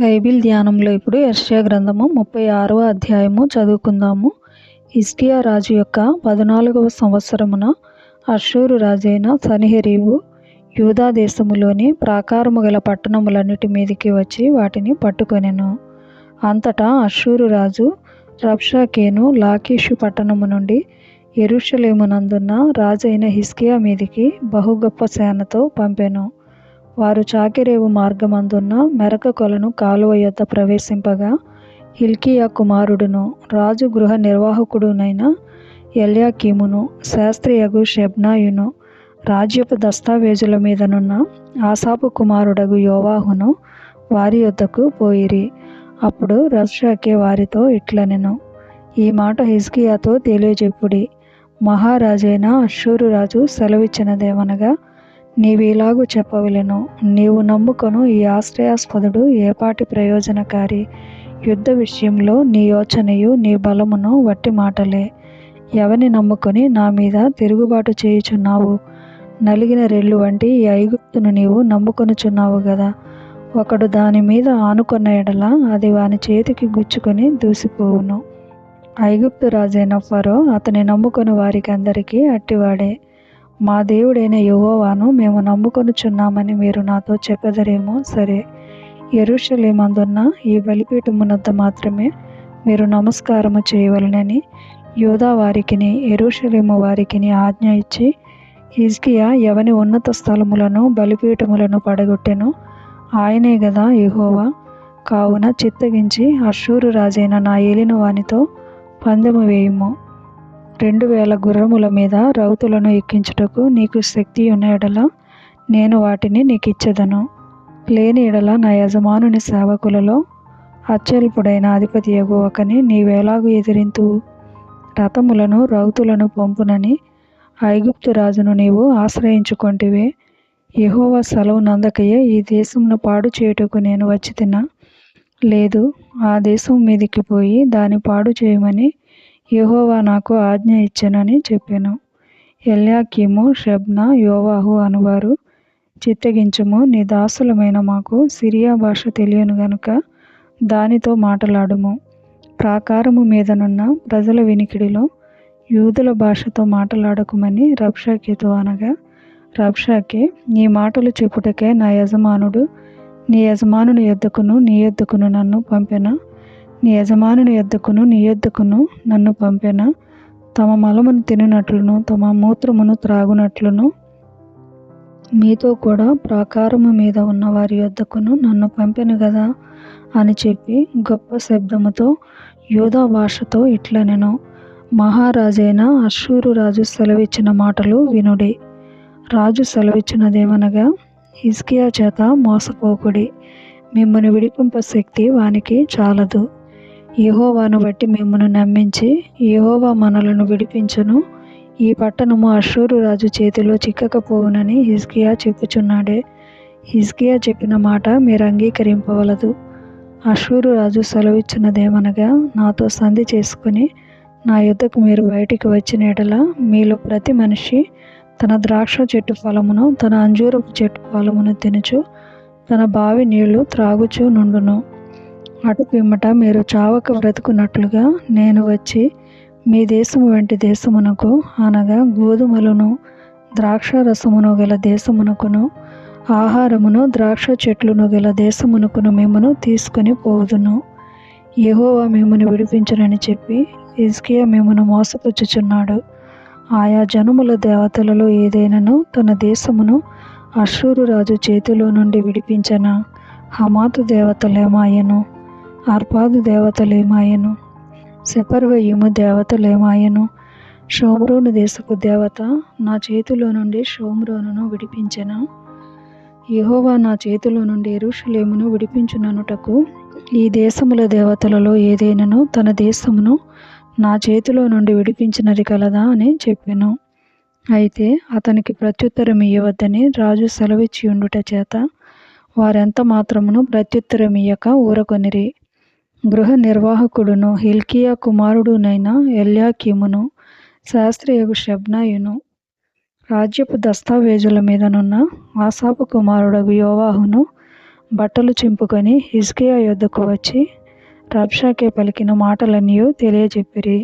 Bible ధ్యానంలో ఇప్పుడు యెషయా గ్రంథము ముప్పై ఆరవ అధ్యాయము చదువుకుందాము. హిస్కియా రాజు యొక్క పద్నాలుగవ సంవత్సరమున అషూరు రాజైన సన్హెరీబు యూదా దేశములోని ప్రాకారము గల పట్టణములన్నిటి మీదికి వచ్చి వాటిని పట్టుకొనెను. అంతటా అషూరు రాజు రబ్షాకేను లాకీషు పట్టణము నుండి ఎరుషలేమునందున్న రాజైన హిస్కియా మీదికి బహు గొప్ప సేనతో పంపెను. వారు చాకిరేవు మార్గమందున్న మెరక కొలను కాలువ యొద్ద ప్రవేశింపగా హిల్కియా కుమారుడును రాజు గృహ నిర్వాహకుడునైన ఎల్యాకీమును శాస్త్రియగు షెబ్నాయును రాజ్యపు దస్తావేజుల మీదనున్న ఆసాపు కుమారుడగు యోవాహును వారి యొద్దకు పోయిరి. అప్పుడు రష్యాకే వారితో ఇట్లనెను. ఈ మాట హిజ్కియాతో తెలియజెప్పుడి. మహారాజైన అశ్షూరు రాజు సెలవిచ్చినదేమనగా నీవిలాగు చెప్పవలెను. నీవు నమ్ముకొను ఈ ఆశ్రయాస్పదుడు ఏపాటి ప్రయోజనకారి. యుద్ధ విషయంలో నీ యోచనయు నీ బలమును వట్టి మాటలే. ఎవని నమ్ముకొని నా మీద తిరుగుబాటు చేయుచున్నావు? నలిగిన రెల్లు వంటి ఈ ఐగుప్తును నీవు నమ్ముకొనుచున్నావు కదా ఒకడు దాని మీద ఆనుకున్న ఎడల అది వాని చేతికి గుచ్చుకొని దూసిపోవును. ఐగుప్తు రాజైన ఫరో అతని నమ్ముకొని వారికి అందరికీ అట్టివాడే. మా దేవుడైన యెహోవాను మేము నమ్ముకొనుచున్నామని మీరు నాతో చెప్పదరేమో? సరే. ఎరుషలేమందున్న ఈ బలిపీఠమునద్ద మాత్రమే మీరు నమస్కారము చేయవలనని యూదా వారికిని ఎరుషలేము వారికిని ఆజ్ఞ ఇచ్చి హిజ్కియా ఎవని ఉన్నత స్థలములను బలిపీఠములను పడగొట్టెను ఆయనే గదా యహోవా. కావున చిత్తగించి అషూరు రాజైన నా ఏలిన వానితో పందెము వేయుము. రెండు వేల గుర్రముల మీద రౌతులను ఎక్కించుటకు నీకు శక్తి ఉన్న ఎడల నేను వాటిని నీకు ఇచ్చేదను లేని ఎడల నా యజమానుని సేవకులలో అత్యల్పుడైన అధిపతి ఒకని నీవేలాగు ఎదిరింతు. రథములను రౌతులను పంపునని ఐగుప్తు రాజును నీవు ఆశ్రయించుకొంటివే. యహోవ సెలవు నందకయ్యే ఈ దేశమును పాడు చేయుటకు నేను వచ్చి తిన్నా లేదు ఆ దేశం మీదికి పోయి దాన్ని పాడు చేయమని యెహోవా నాకు ఆజ్ఞ ఇచ్చెనని చెప్పాను. ఎల్యాకీము షెబ్నా యోవాహు అనువారు చిత్తగించుము నీ దాసులమైన మాకు సిరియా భాష తెలియను గనుక దానితో మాటలాడుము. ప్రాకారము మీదనున్న ప్రజల వినికిడిలో యూదుల భాషతో మాటలాడకుమని రబ్షాకేతో అనగా రబ్షాకే నీ మాటలు చెప్పుటకే నా యజమానుడు నీ యజమానుని ఎద్దుకును నీ ఎద్దుకును నన్ను పంపెన. నీ యజమానుని యొద్దకును నీ యొద్దకును నన్ను పంపెన. తమ మలమును తిననట్లును తమ మూత్రమును త్రాగునట్లును. మీతో కూడా ప్రాకారము మీద ఉన్న వారి యొద్దకును నన్ను పంపెను కదా అని చెప్పి గొప్ప శబ్దముతో యూదా భాషతో ఇట్లనెను. మహారాజైన అషూరు రాజు సెలవిచ్చిన మాటలు వినుడి. రాజు సెలవిచ్చినదేమనగా హిజ్కియా చేత మోసపోకుడి. మిమ్మల్ని విడిపింప శక్తి వానికి చాలదు. యహోవాను బట్టి మిమ్మను నమ్మించి యహోవా మనలను విడిపించును. ఈ పట్టణము అశూరు రాజు చేతిలో చిక్కకపోవునని హిజ్కియా చెప్పుచున్నాడే. హిజ్కియా చెప్పిన మాట మీరు అంగీకరింపవలదు. అశూరు రాజు సెలవిచ్చినదేమనగా నాతో సంధి చేసుకుని నా యుద్ధకు మీరు బయటికి వచ్చిన ఎడల మీలో ప్రతి మనిషి తన ద్రాక్ష చెట్టు ఫలమును తన అంజూరపు చెట్టు ఫలమును తినుచు తన బావి నీళ్ళు త్రాగుచూ నుండును. అటు పిమ్మట మీరు చావక బ్రతుకున్నట్లుగా నేను వచ్చి మీ దేశము వంటి దేశమునకు అనగా గోధుమలను ద్రాక్ష రసమును గల దేశమునకును ఆహారమును ద్రాక్ష చెట్లును గల దేశమునకును మిమ్మను తీసుకుని పోదును యహోవా మిమ్మను విడిపించనని చెప్పి హిజ్కియా మిమ్మను మోసపుచ్చుచున్నాడు. ఆయా జనముల దేవతలలో ఏదైనాను తన దేశమును అషూరు రాజు చేతిలో నుండి విడిపించన? హమాతు దేవతలేమాయను అర్పాదు దేవతలేమాయను సెపర్వయుము దేవతలేమాయను షోమ్రోను దేశపు దేవత నా చేతిలో నుండి షోమ్రోనును విడిపించెను. యహోవా నా చేతిలో నుండి ఎరుషులేమును విడిపించుననుటకు ఈ దేశముల దేవతలలో ఏదైనాను తన దేశమును నా చేతిలో నుండి విడిపించినది కలదా అని చెప్పాను. అయితే అతనికి ప్రత్యుత్తరం ఇయ్యవద్దని రాజు సెలవిచ్చి ఉండుట చేత వారెంత మాత్రమును ప్రత్యుత్తరం ఇయ్యక ఊరకొనిరి. గృహ నిర్వాహకుడును హిల్కియా కుమారుడునైన ఎల్యాకీమును శాస్త్రియగు షెబ్నాయును రాజ్యపు దస్తావేజుల మీదనున్న ఆసాపు కుమారుడగు యోవాహును బట్టలు చింపుకొని హిజ్కియా యొద్దకు వచ్చి రబ్షాకే పలికిన మాటలన్నీ తెలియజెప్పిరి.